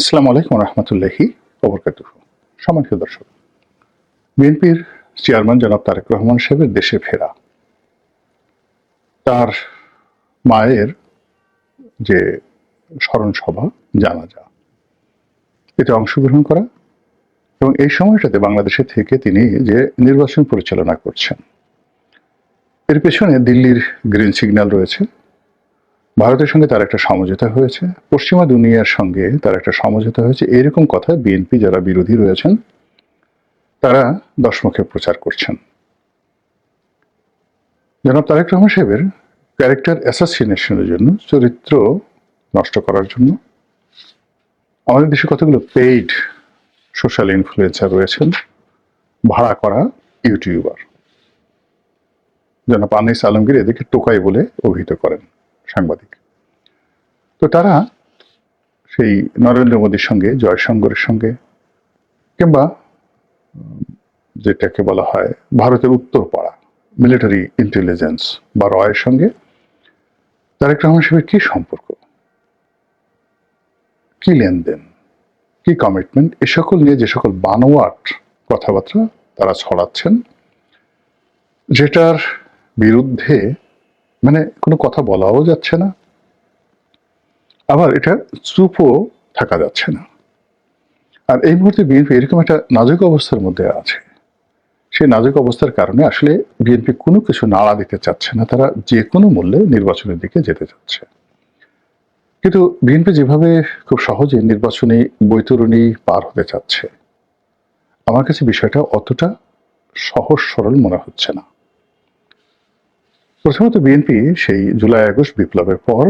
আসসালামু আলাইকুম রহমতুল্লাহি ওবরকাত সম্মানিত দর্শক, বিএনপির চেয়ারম্যান জনাব তারেক রহমান সাহেবের দেশে ফেরা। তার মায়ের যে স্মরণ সভা, জানাজা, এতে অংশগ্রহণ করা এবং এই সময়টাতে বাংলাদেশে থেকে তিনি যে নির্বাচন পরিচালনা করছেন, এর পেছনে দিল্লির গ্রিন সিগন্যাল রয়েছে। ভারতের সঙ্গে তার একটা সমঝোতা হয়েছে, পশ্চিমা দুনিয়ার সঙ্গে তার একটা সমঝোতা হয়েছে। এরকম কথা বিএনপি যারা বিরোধী রয়েছেন, তারা দশমুখে প্রচার করছেন। জনাব তারেক রহমান সাহেবের ক্যারেক্টার অ্যাসাসিনেশনের জন্য, চরিত্র নষ্ট করার জন্য আমাদের দেশে কতগুলো পেইড সোশ্যাল ইনফ্লুয়েন্সার রয়েছেন, ভাড়া করা ইউটিউবার জনাব আনিস আলমগীর এদেরকে টোকাই বলে অভিহিত করেন। সাংবাদিক। তো তারা সেই নরেন্দ্র মোদীর সঙ্গে, জয়শঙ্করের সঙ্গে, কিংবা যেটাকে বলা হয় ভারতের উত্তরপাড়া মিলিটারি ইন্টেলিজেন্স বা রয়ের সঙ্গে, তারেক রহমান সাহেবের কি সম্পর্ক? কি লেনদেন? কি কমিটমেন্ট এ সকল নিয়ে যে সকল বানোয়াট কথাবার্তা তারা ছড়াচ্ছেন, যেটার বিরুদ্ধে মানে কোনো কথা বলাও যাচ্ছে না। আবার এটা চুপও থাকা যাচ্ছে না। আর এই মুহূর্তে বিএনপি এরকম একটা নাজুক অবস্থার মধ্যে আছে। সেই নাজুক অবস্থার কারণে আসলে বিএনপি কোনো কিছু নাড়া দিতে চাচ্ছে না, তারা যে কোনো মূল্যে নির্বাচনের দিকে যেতে চাচ্ছে। কিন্তু বিএনপি যেভাবে খুব সহজে নির্বাচনী বৈতরণী পার হতে চাচ্ছে, আমার কাছে বিষয়টা অতটা সহজ সরল মনে হচ্ছে না। প্রথমত বিএনপি সেই জুলাই, আগস্ট বিপ্লবের পর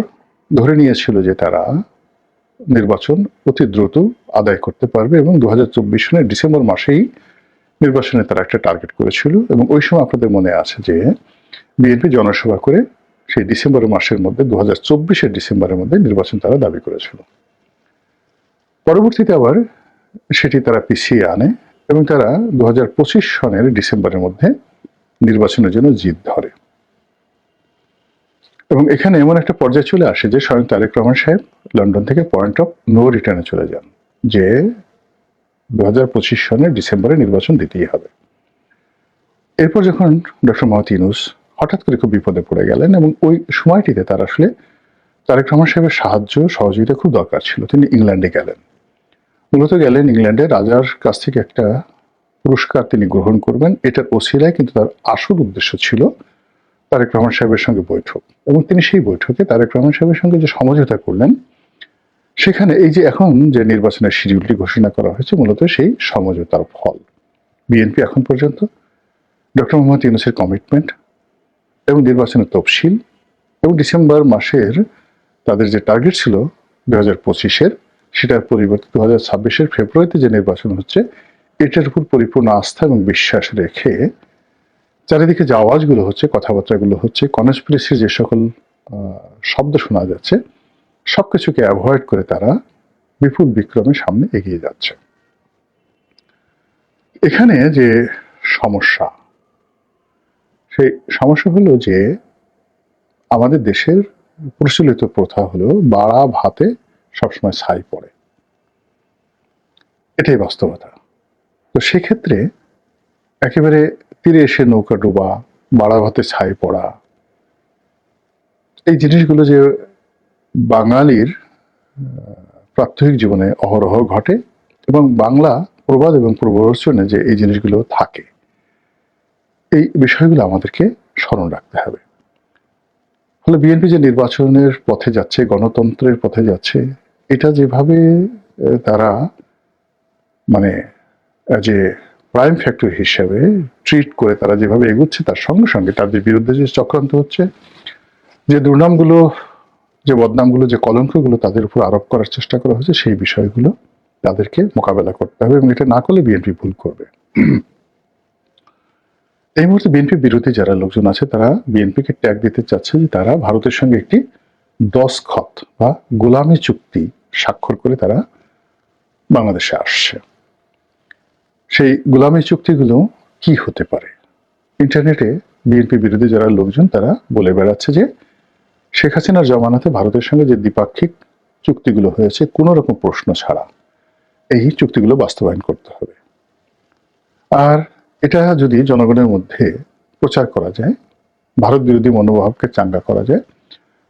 ধরে নিয়েছিল যে তারা নির্বাচন অতি দ্রুত আদায় করতে পারবে এবং দু হাজার চব্বিশ সনের ডিসেম্বর মাসেই নির্বাচনে তারা একটা টার্গেট করেছিল এবং ওই সময় আপনাদের মনে আছে যে বিএনপি জনসভা করে সেই ডিসেম্বর মাসের মধ্যে, দু হাজার চব্বিশের ডিসেম্বরের মধ্যে নির্বাচন তারা দাবি করেছিল। পরবর্তীতে আবার সেটি তারা পিছিয়ে আনে এবং তারা দু হাজার পঁচিশ সনের ডিসেম্বরের মধ্যে নির্বাচনের জন্য জিদ ধরে। এবং এখানে এমন একটা পর্যায়ে চলে আসে যে স্বয়ং তারেক রহমান সাহেব লন্ডন থেকে পয়েন্ট অফ নো রিটার্নে চলে যান, যে দু হাজার পঁচিশ সনের ডিসেম্বরে নির্বাচন দিতেই হবে। এরপর যখন ডক্টর মোহাম্মদ ইউনুস হঠাৎ করে খুব বিপদে পড়ে গেলেন এবং ওই সময়টিতে তার আসলে তারেক রহমান সাহেবের সাহায্য, সহযোগিতা খুব দরকার ছিল। তিনি ইংল্যান্ডে গেলেন। মূলত গেলেন ইংল্যান্ডে রাজার কাছ থেকে একটা পুরস্কার তিনি গ্রহণ করবেন। এটার ওসিলায় কিন্তু তার আসল উদ্দেশ্য ছিল তারেক রহমান সাহেবের সঙ্গে বৈঠক। এবং তিনি সেই বৈঠকে তারেক রহমান সাহেবের সঙ্গে যে সমঝোতা করলেন, সেখানে এই যে এখন যে নির্বাচনের শিডিউলটি ঘোষণা করা হয়েছে, মূলত সেই সমঝোতার ফল। বিএনপি এখন পর্যন্ত ডক্টর মোহাম্মদ ইউনুসের কমিটমেন্ট এবং নির্বাচনের তফসিল এবং ডিসেম্বর মাসের তাদের যে টার্গেট ছিল দু হাজার পঁচিশের, সেটার পরিবর্তে দু হাজার ছাব্বিশের ফেব্রুয়ারিতে যে নির্বাচন হচ্ছে, এটার উপর পরিপূর্ণ আস্থা এবং বিশ্বাস রেখে চারিদিকে যে আওয়াজগুলো হচ্ছে, কথাবার্তাগুলো হচ্ছে কনস্পিরেসির যে সকল শব্দ শোনা যাচ্ছে, সবকিছুকে অ্যাভয়েড করে তারা বিপুল বিক্রমে সামনে এগিয়ে যাচ্ছে। এখানে যে সমস্যা, সেই সমস্যা হলো যে আমাদের দেশের প্রচলিত প্রথা হলো বাড়া ভাতে সবসময় ছাই পড়ে। এটাই বাস্তবতা। তো সেক্ষেত্রে একেবারে তীরে এসে নৌকা ডোবা বাড়া ভাতে ছাই পড়া। এই জিনিসগুলো যে বাঙালির প্রাত্যহিক জীবনে অহরহ ঘটে এবং বাংলা প্রবাদ এবং প্রবচনে যে এই জিনিসগুলো থাকে, এই বিষয়গুলো আমাদেরকে স্মরণ রাখতে হবে। ফলে বিএনপি যে নির্বাচনের পথে যাচ্ছে, গণতন্ত্রের পথে যাচ্ছে, এটা যেভাবে তারা মানে যে প্রাইম ফ্যাক্টর হিসেবে ট্রিট করে তারা যেভাবে এগুচ্ছে তার সঙ্গে সঙ্গে তাদের বিরুদ্ধে যে চক্রান্ত হচ্ছে, যে দুর্নামগুলো, যে বদনামগুলো, যে কলঙ্কগুলো তাদের উপর আরোপ করার চেষ্টা করা হয়েছে, সেই বিষয়গুলো তাদেরকে মোকাবেলা করতে হবে এবং এটা না করলে বিএনপি ভুল করবে। এই মুহূর্তে বিএনপি বিরোধী যারা লোকজন আছে, তারা বিএনপিকে ট্যাগ দিতে চাচ্ছে যে তারা ভারতের সঙ্গে একটি দসখত বা গোলামি চুক্তি স্বাক্ষর করে তারা বাংলাদেশে আসছে। সেই গোলামি চুক্তিগুলো কি হতে পারে? ইন্টারনেটে বিএনপি বিরোধী যারা লোকজন, তারা বলে বেড়াচ্ছে যে শেখ হাসিনার জমানাতে ভারতের সঙ্গে যে দ্বিপাক্ষিক চুক্তিগুলো হয়েছে, কোনো রকম প্রশ্ন ছাড়া এই চুক্তিগুলো বাস্তবায়ন করতে হবে। আর এটা যদি জনগণের মধ্যে প্রচার করা যায়, ভারত বিরোধী মনোভাবকে চাঙ্গা করা যায়,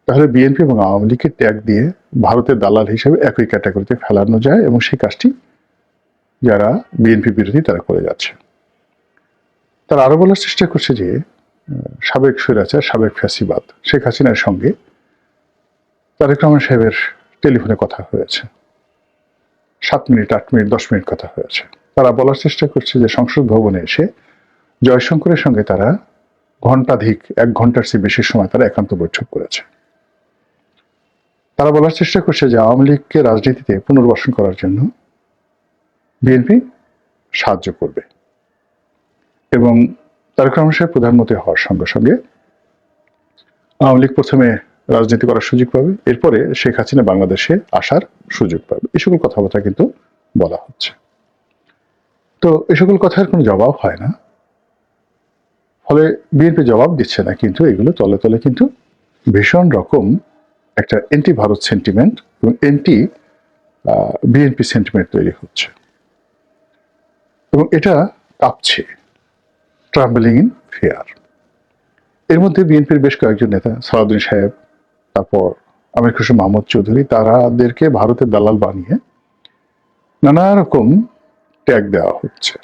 তাহলে বিএনপি এবং আওয়ামী লীগকে ত্যাগ দিয়ে ভারতের দালাল হিসেবে একই ক্যাটাগরিতে ফেলানো যায় এবং সেই কাজটি যারা বিএনপি বিরোধী তারা করে যাচ্ছে। তারা আরও বলার চেষ্টা করছে যে সাবেক স্বৈরাচার, সাবেক ফ্যাসিবাদ, শেখ হাসিনার সঙ্গে তারেক রহমান সাহেবের টেলিফোনে কথা হয়েছে। সাত মিনিট, আট মিনিট, দশ মিনিট কথা হয়েছে। তারা বলার চেষ্টা করছে যে, সংসদ ভবনে এসে জয়শঙ্করের সঙ্গে তারা ঘন্টাধিক এক ঘণ্টার চেয়ে বেশি সময় তারা একান্ত বৈঠক করেছে। তারা বলার চেষ্টা করছে যে, আওয়ামী লীগকে রাজনীতিতে পুনর্বাসন করার জন্য বিএনপি সাহায্য করবে। এবং তারেক রহমান সাহেব প্রধানমন্ত্রী হওয়ার সঙ্গে সঙ্গে আওয়ামী লীগ প্রথমে রাজনীতি করার সুযোগ পাবে, এরপরে শেখ হাসিনা বাংলাদেশে আসার সুযোগ পাবে। এই সকল কথাবার্তা কিন্তু বলা হচ্ছে। তো এই সকল কথার কোনো জবাব হয় না। ফলে বিএনপি জবাব দিচ্ছে না, কিন্তু এগুলো তলে তলে কিন্তু ভীষণ রকম একটা এন্টি ভারত সেন্টিমেন্ট এবং এন্টি বিএনপি সেন্টিমেন্ট তৈরি হচ্ছে। এবং এটা কাঁপছে। ট্রাম্বলিং ইন ফেয়ার এর মধ্যে বিএনপির বেশ কয়েকজন নেতা, সালাউদ্দিন সাহেব, তারপর আমির খুশি মাহমুদ চৌধুরী, তারাদেরকে ভারতের দালাল বানিয়ে নানা রকম ট্যাগ দেওয়া হচ্ছে।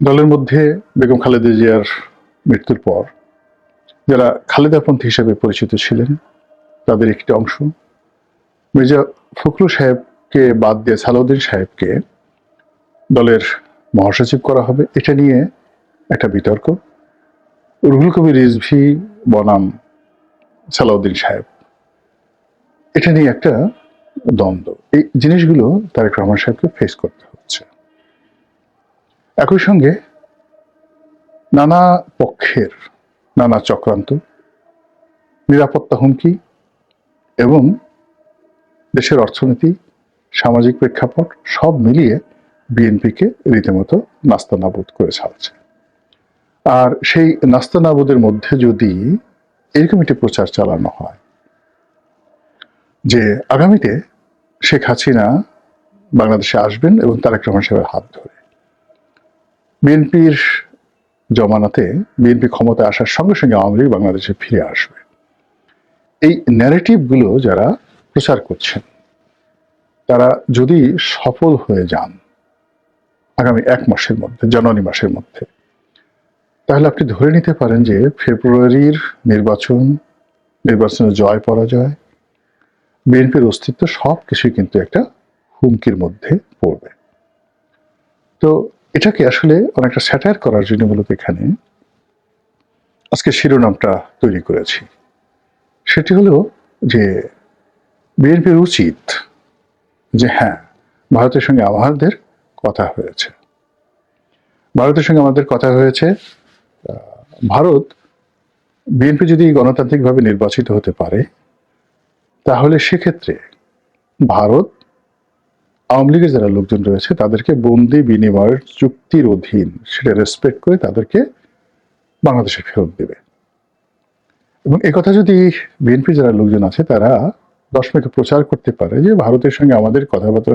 দলের মধ্যে বেগম খালেদা জিয়ার মৃত্যুর পর যারা খালেদাপন্থী হিসেবে পরিচিত ছিলেন, তাদের একটি অংশ। মির্জা ফখরুল সাহেবকে বাদ দিয়ে সালাউদ্দিন সাহেবকে দলের মহাসচিব করা হবে। এটা নিয়ে একটা বিতর্ক। রুহুল কবির রিজভি বনাম সালাউদ্দিন সাহেব। এটা নিয়ে একটা দ্বন্দ্ব। এই জিনিসগুলো তারেক রহমান সাহেবকে ফেস করতে হচ্ছে। একই সঙ্গে নানা পক্ষের নানা চক্রান্ত, নিরাপত্তা হুমকি এবং দেশের অর্থনীতি, সামাজিক প্রেক্ষাপট সব মিলিয়ে বিএনপিকে রীতিমতো নাস্তানাবুদ করে ছাড়ছে। আর সেই নাস্তানাবুদের মধ্যে যদি এরকম একটি প্রচার চালানো হয়, যে আগামীতে শেখ হাসিনা বাংলাদেশে আসবেন এবং তারেক রহমান সাহেবের হাত ধরে, বিএনপির জমানাতে বিএনপি ক্ষমতায় আসার সঙ্গে সঙ্গে আওয়ামী লীগ বাংলাদেশে ফিরে আসবে। এই ন্যারেটিভগুলো যারা প্রচার করছেন, তারা যদি সফল হয়ে যান আগামী এক মাসের মধ্যে, জানুয়ারি মাসের মধ্যে। তাহলে আপনি ধরে নিতে পারেন যে ফেব্রুয়ারির নির্বাচন, নির্বাচনের জয়, পরাজয়, বিএনপির অস্তিত্ব সব কিছুই কিন্তু একটা হুমকির মধ্যে পড়বে। তো এটাকে আসলে অনেকটা স্যাটায়ার করার জন্য মূলত এখানে আজকে শিরোনামটা তৈরি করেছি। সেটি হলো যে বিএনপির উচিত যে হ্যাঁ ভারতের সঙ্গে আমাদের কথা হয়েছে। ভারতের সঙ্গে আমাদের কথা হয়েছে ভারত বিএনপি যদি গণতান্ত্রিকভাবে নির্বাচিত হতে পারে, তাহলে সেক্ষেত্রে ভারত, আওয়ামী লীগের যারা লোকজন রয়েছে, তাদেরকে বন্দি বিনিময়ের চুক্তির অধীন সেটা রেসপেক্ট করে তাদেরকে বাংলাদেশে ফেরত দেবে। এবং কথা যদি বিএনপি যারা লোকজন আছে, তারা দশ মিনিট প্রচার করতে পারে যে ভারতের সঙ্গে আমাদের কথাবার্তা